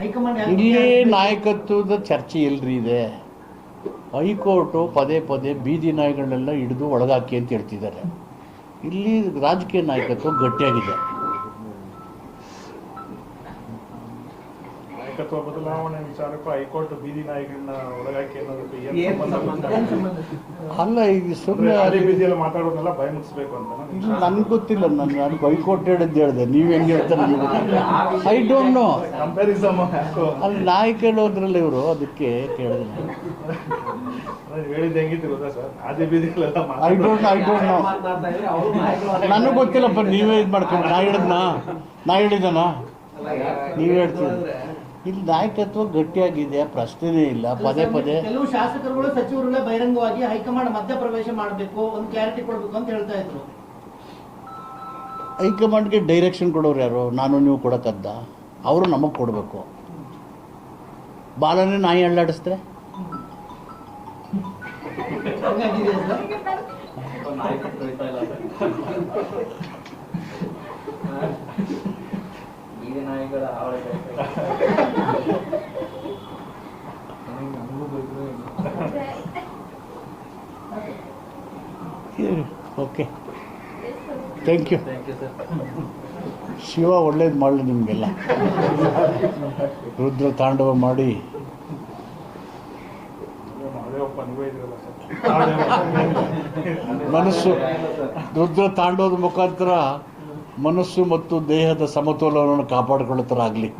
ಇಲ್ಲಿ ನಾಯಕತ್ವದ ಚರ್ಚೆ ಎಲ್ರಿ ಇದೆ. ಹೈಕೋರ್ಟು ಪದೇ ಪದೇ ಬೀದಿ ನಾಯಿಗಳನ್ನೆಲ್ಲ ಹಿಡಿದು ಒಳಗಾಕಿ ಅಂತ ಹೇಳ್ತಿದ್ದಾರೆ. ಇಲ್ಲಿ ರಾಜಕೀಯ ನಾಯಕತ್ವ ಗಟ್ಟಿಯಾಗಿದೆ. ನಾಯಕತ್ವ ಬದಲಾವಣೆ ವಿಚಾರಕ್ಕೂ ಹೈಕೋರ್ಟ್ ಬೀದಿ ನಾಯಿಗಳನ್ನ ಒಳಗಾಕಿ ಅನ್ನೋದಕ್ಕೆ ಏನ್ ಸಂಬಂಧ? ಅಲ್ಲ ಈಗ ಸುಮ್ಮನೆ ಅದೇ ಬೀದಿಯಲ್ಲಿ ಮಾತಾಡೋದನ್ನೆಲ್ಲ ಭಯ ಮುಗಿಸ್ಬೇಕು ಅಂತ ನನ್ಗೆ ಗೊತ್ತಿಲ್ಲ ನಾನು ನನ್ಗೆ ಹೈಕೋರ್ಟ್ ಹೇಳಿದ್ ಹೇಳಿದೆ. ನೀವು ಹೆಂಗೆ ಹೇಳ್ತಾರೆ ಐ ಡೋಂಟ್ ನೋ ಕಂಪ್ಯಾರಿಸಮ್ ಅಲ್ಲಿ ನಾಯಕ ಹೇಳೋದ್ರಲ್ಲಿ ಇವರು ಅದಕ್ಕೆ ಕೇಳಿದೆ ಹೇಳಿದ್ದು ಹೆಂಗಿತ್ತು ಗೊತ್ತಾ ಸರ್? ಅದೇ ಬೀದಿಗಳೆಲ್ಲ I don't I don't know ನನಗೆ ಗೊತ್ತಿಲ್ಲಪ್ಪ ನೀವೇ ಇದು ಮಾಡ್ಕೊಂಡು ನಾ ಹೇಳಿದ್ನಾ? ನಾ ಹೇಳಿದನಾ ನೀವೇ ಹೇಳ್ತೀರಿ. ಇಲ್ಲಿ ನಾಯಕತ್ವ ಗಟ್ಟಿಯಾಗಿದೆ ಪ್ರಶ್ನೆನೇ ಇಲ್ಲ. ಪದೇ ಪದೇ ಕೆಲವು ಶಾಸಕರುಗಳು ಸಚಿವರುಗಳೇ ಬಹಿರಂಗವಾಗಿ ಹೈಕಮಾಂಡ್ ಮಧ್ಯಪ್ರವೇಶ ಮಾಡಬೇಕು ಒಂದು ಕ್ಲಾರಿಟಿ ಕೊಡಬೇಕು ಅಂತ ಹೇಳ್ತಾ ಇದ್ರು. ಹೈಕಮಾಂಡ್ಗೆ ಡೈರೆಕ್ಷನ್ ಕೊಡೋರು ಯಾರು? ನಾನು ನೀವು ಕೊಡೋಕ್ಕದ್ದ ಅವರು ನಮಗೆ ಕೊಡಬೇಕು. ಬಾಲನೇ ನಾಯಿ ಅಳ್ಳಾಡಿಸ್ತಾರೆ? ನಾಯಿಗಳ ಓಕೆ. ಥ್ಯಾಂಕ್ ಯು ಶಿವ ಒಳ್ಳೇದು ಮಾಡಲಿ ನಿಮಗೆಲ್ಲ. ರುದ್ರ ತಾಂಡವ ಮಾಡಿ. ಮನಸ್ಸು ರುದ್ರ ತಾಂಡವದ ಮುಖಾಂತರ ಮನಸ್ಸು ಮತ್ತು ದೇಹದ ಸಮತೋಲನವನ್ನು ಕಾಪಾಡಿಕೊಳ್ಳೋ ಥರ ಆಗಲಿ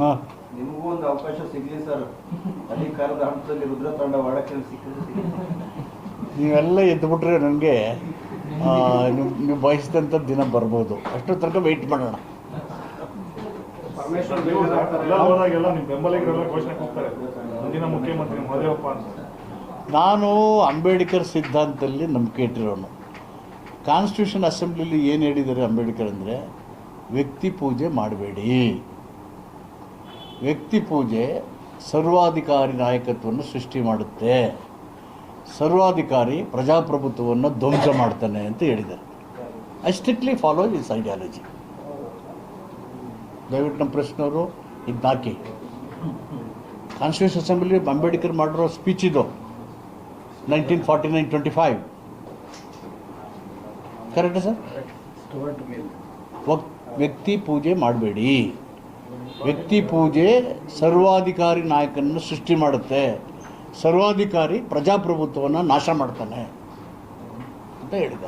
ಹಾಂ. ನಿಮಗೂ ಒಂದು ಅವಕಾಶ ಸಿಗಲಿ ಸರ್. ಅಧಿಕಾರದ ಹಂತದಲ್ಲಿ ರುದ್ರ ತಾಂಡವ ಆಡಕ್ಕೆ ಸಿಕ್ಕಿದ್ರೆ. ನೀವೆಲ್ಲ ಎದ್ದುಬಿಟ್ರೆ ನನಗೆ ನೀವು ನೀವು ಬಯಸಿದಂಥ ದಿನ ಬರ್ಬೋದು. ಅಷ್ಟೋ ತನಕ ವೆಯ್ಟ್ ಮಾಡೋಣ. ನಾನು ಅಂಬೇಡ್ಕರ್ ಸಿದ್ಧಾಂತದಲ್ಲಿ ನಂಬಿಕೆ ಇಟ್ಟಿರೋನು. ಕಾನ್ಸ್ಟಿಟ್ಯೂಷನ್ ಅಸೆಂಬ್ಲಿಲಿ ಏನು ಹೇಳಿದ್ದಾರೆ ಅಂಬೇಡ್ಕರ್ ಅಂದರೆ ವ್ಯಕ್ತಿ ಪೂಜೆ ಮಾಡಬೇಡಿ. ವ್ಯಕ್ತಿ ಪೂಜೆ ಸರ್ವಾಧಿಕಾರಿ ನಾಯಕತ್ವವನ್ನು ಸೃಷ್ಟಿ ಮಾಡುತ್ತೆ. ಸರ್ವಾಧಿಕಾರಿ ಪ್ರಜಾಪ್ರಭುತ್ವವನ್ನು ಧ್ವಂಸ ಮಾಡ್ತಾನೆ ಅಂತ ಹೇಳಿದ್ದಾರೆ. I strictly follow is ideology ದಯವಿಟ್ಟು ನಮ್ಮ ಪ್ರಶ್ನವರು ಇದು ಹಾಕಿ ಕಾನ್ಸ್ಟಿಟ್ಯೂಷನ್ ಅಸೆಂಬ್ಲಿ ಅಂಬೇಡ್ಕರ್ ಮಾಡಿರೋ ಸ್ಪೀಚ್ ಇದು nineteen forty nine twenty five ಕರೆಕ್ಟಾ ಸರ್ ವ್ಯಕ್ತಿ ಪೂಜೆ ಮಾಡಬೇಡಿ. ವ್ಯಕ್ತಿ ಪೂಜೆ ಸರ್ವಾಧಿಕಾರಿ ನಾಯಕನನ್ನು ಸೃಷ್ಟಿ ಮಾಡುತ್ತೆ. ಸರ್ವಾಧಿಕಾರಿ ಪ್ರಜಾಪ್ರಭುತ್ವವನ್ನು ನಾಶ ಮಾಡ್ತಾನೆ ಅಂತ ಹೇಳಿದ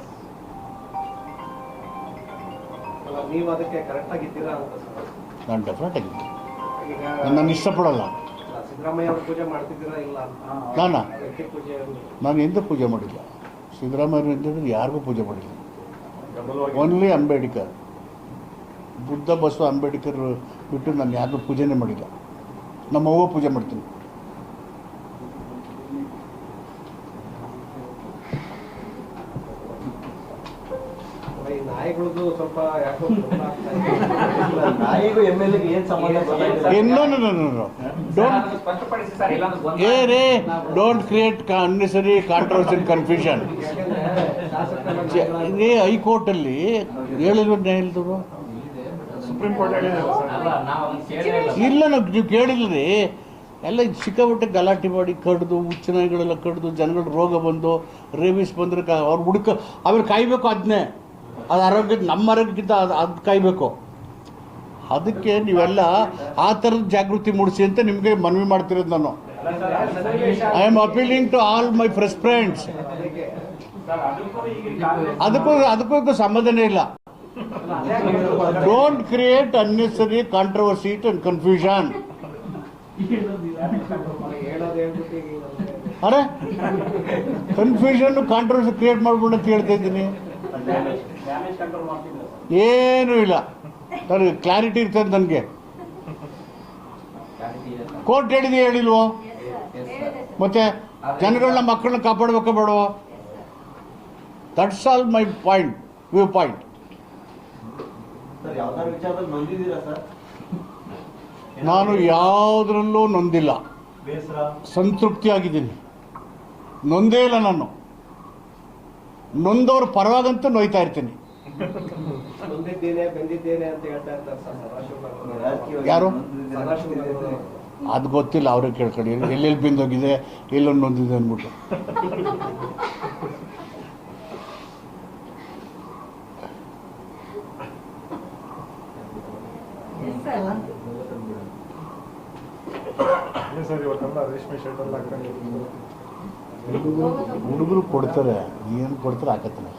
ಅಲ್ಲ, ನೀವು ಅದಕ್ಕೆ ಕರೆಕ್ಟ್ ಆಗಿದ್ದೀರಾ ಅಂತ ಸರ್? ನಾನು ಡೆಫಿನೆಟ್ ಆಗಿದ್ದೆ ನಾನು ಇಷ್ಟಪಡಲ್ಲ. ನಾನ ಪೂಜೆ ಮಾಡ್ತಿದ್ದೀರಾ ಇಲ್ಲ ಅಂತ? ನಾನಾ? ಎಂದೂ ಪೂಜೆ ಮಾಡಿಲ್ಲ. ಸಿದ್ದರಾಮಯ್ಯ ಇದ್ದಿದ್ದು ಯಾರಿಗೂ ಪೂಜೆ ಮಾಡಿಲ್ಲ. ಓನ್ಲಿ ಅಂಬೇಡ್ಕರ್. ಬುದ್ಧ ಬಸವ ಅಂಬೇಡ್ಕರ್ ಬಿಟ್ಟು ನಾನು ಯಾರಿಗೂ ಪೂಜೆನೇ ಮಾಡಿಲ್ಲ. ನಮ್ಮ ಅವ್ವ ಪೂಜೆ ಮಾಡ್ತೀನಿ. ಈ ನಾಯಿಗಳದ್ದು ಸ್ವಲ್ಪ ಯಾಕೋ ಗೊಂದಲ ಆಗ್ತಾ ಇದೆ. ಇಲ್ಲ, ನಾಯಿಗೂ ಎಂ ಎಲ್ ಏನ್ ಸಂಬಂಧ ಗೊತ್ತಾಗಿಲ್ಲ. ಏನೋ ಡೋಂಟ್ ಸ್ಪಷ್ಟಪಡಿಸಿ ಸರ್ ಇಲ್ಲಾಂದ್ರೆ ಗೊಂದಲ- ಏ ರೇ don't create unnecessary controversy confusion ಯಾಕಂದ್ರೆ ಶಾಸಕರ ಇದೇ ಹೈಕೋರ್ಟ್ ಅಲ್ಲಿ ಹೇಳಿದ್ರು ಸುಪ್ರೀಂ ಕೋರ್ಟ್ ಹೇಳಿದೆ ಸರ್. ಅಲ್ಲ ನಾವು ಅದನ್ನ ಕೇಳೇ ಇಲ್ಲ. ನಾವು ನೀವು ಕೇಳಿಲ್ರಿ ಎಲ್ಲ ಇದು ಸಿಕ್ಕಾಬಿಟ್ಟೆ ಗಲಾಟೆ ಮಾಡಿ ಕಡ್ದು ಹುಚ್ಚು ನಾಯಿಗಳೆಲ್ಲ ಕಡ್ದು ಜನಗಳು ರೋಗ ಬಂದು ರೇಬಿಸ್ ಬಂದ್ರೆ ಕ ಅವ್ರು ಹುಡುಕ ಆಮೇಲೆ ಕಾಯ್ಬೇಕು ಅದನ್ನೇ ಅದು ಆರೋಗ್ಯ ನಮ್ಮ ಆರೋಗ್ಯಕ್ಕಿಂತ ಅದು ಅದು ಕಾಯ್ಬೇಕು. ಅದಕ್ಕೆ ನೀವೆಲ್ಲ ಆ ಥರದ ಜಾಗೃತಿ ಮೂಡಿಸಿ ಅಂತ ನಿಮಗೆ ಮನವಿ ಮಾಡ್ತಿರೋದು ನಾನು. I am appealing to all my fresh friends ಅದಕ್ಕೂ ಅದಕ್ಕೂ ಸಮಾಧಾನ ಇಲ್ಲ. Don't create unnecessary controversy and confusion ಅರೆ ಕನ್ಫ್ಯೂಷನ್ ಕಾಂಟ್ರವರ್ಸಿ ಕ್ರಿಯೇಟ್ ಮಾಡ್ಬಿಡು ಅಂತ ಹೇಳ್ತಾ ಇದ್ದೀನಿ. ಏನೂ ಇಲ್ಲ. ನನಗೆ ಕ್ಲಾರಿಟಿ ಇರ್ತದೆ ನನಗೆ. ಕೋರ್ಟ್ ಹೇಳಿದೆ ಹೇಳಿಲ್ವೋ? ಮತ್ತೆ ಜನಗಳನ್ನ ಮಕ್ಕಳನ್ನ ಕಾಪಾಡ್ಬೇಕೋ ಬೇಡವೋ? That's all my point view point ನಾನು ಯಾವುದರಲ್ಲೂ ನೊಂದಿಲ್ಲ. ಸಂತೃಪ್ತಿಯಾಗಿದ್ದೀನಿ. ನೊಂದೇ ಇಲ್ಲ ನಾನು. ನೊಂದವ್ರ ಪರವಾಗಂತೂ ನೋಯ್ತಾ ಇರ್ತೀನಿ. ಬಂದಿದ್ದೇನೆ ಬಂದಿದ್ದೇನೆ ಅಂತ ಹೇಳ್ತಾ ಇರ್ತಾರೆ ಸರ್ ಯಾರು? ಅದು ಗೊತ್ತಿಲ್ಲ ಅವ್ರಿಗೆ ಕೇಳ್ಕೊಳ್ಳಿ. ಎಲ್ಲೆಲ್ಲಿ ಬಿಂದೋಗಿದೆ ಎಲ್ಲೊಂದು ನೊಂದಿದೆ ಅಂದ್ಬಿಟ್ಟು. ಸರ್ ಇವತ್ತೆಲ್ಲ ರೇಷ್ಮೆ ಶರ್ಟ್ ಎಲ್ಲ ಹಾಕೊಂಡು ಹುಡುಗರು ಕೊಡ್ತಾರೆ ಏನು ಕೊಡ್ತಾರೆ ಹಾಕತ್ತಾನೆ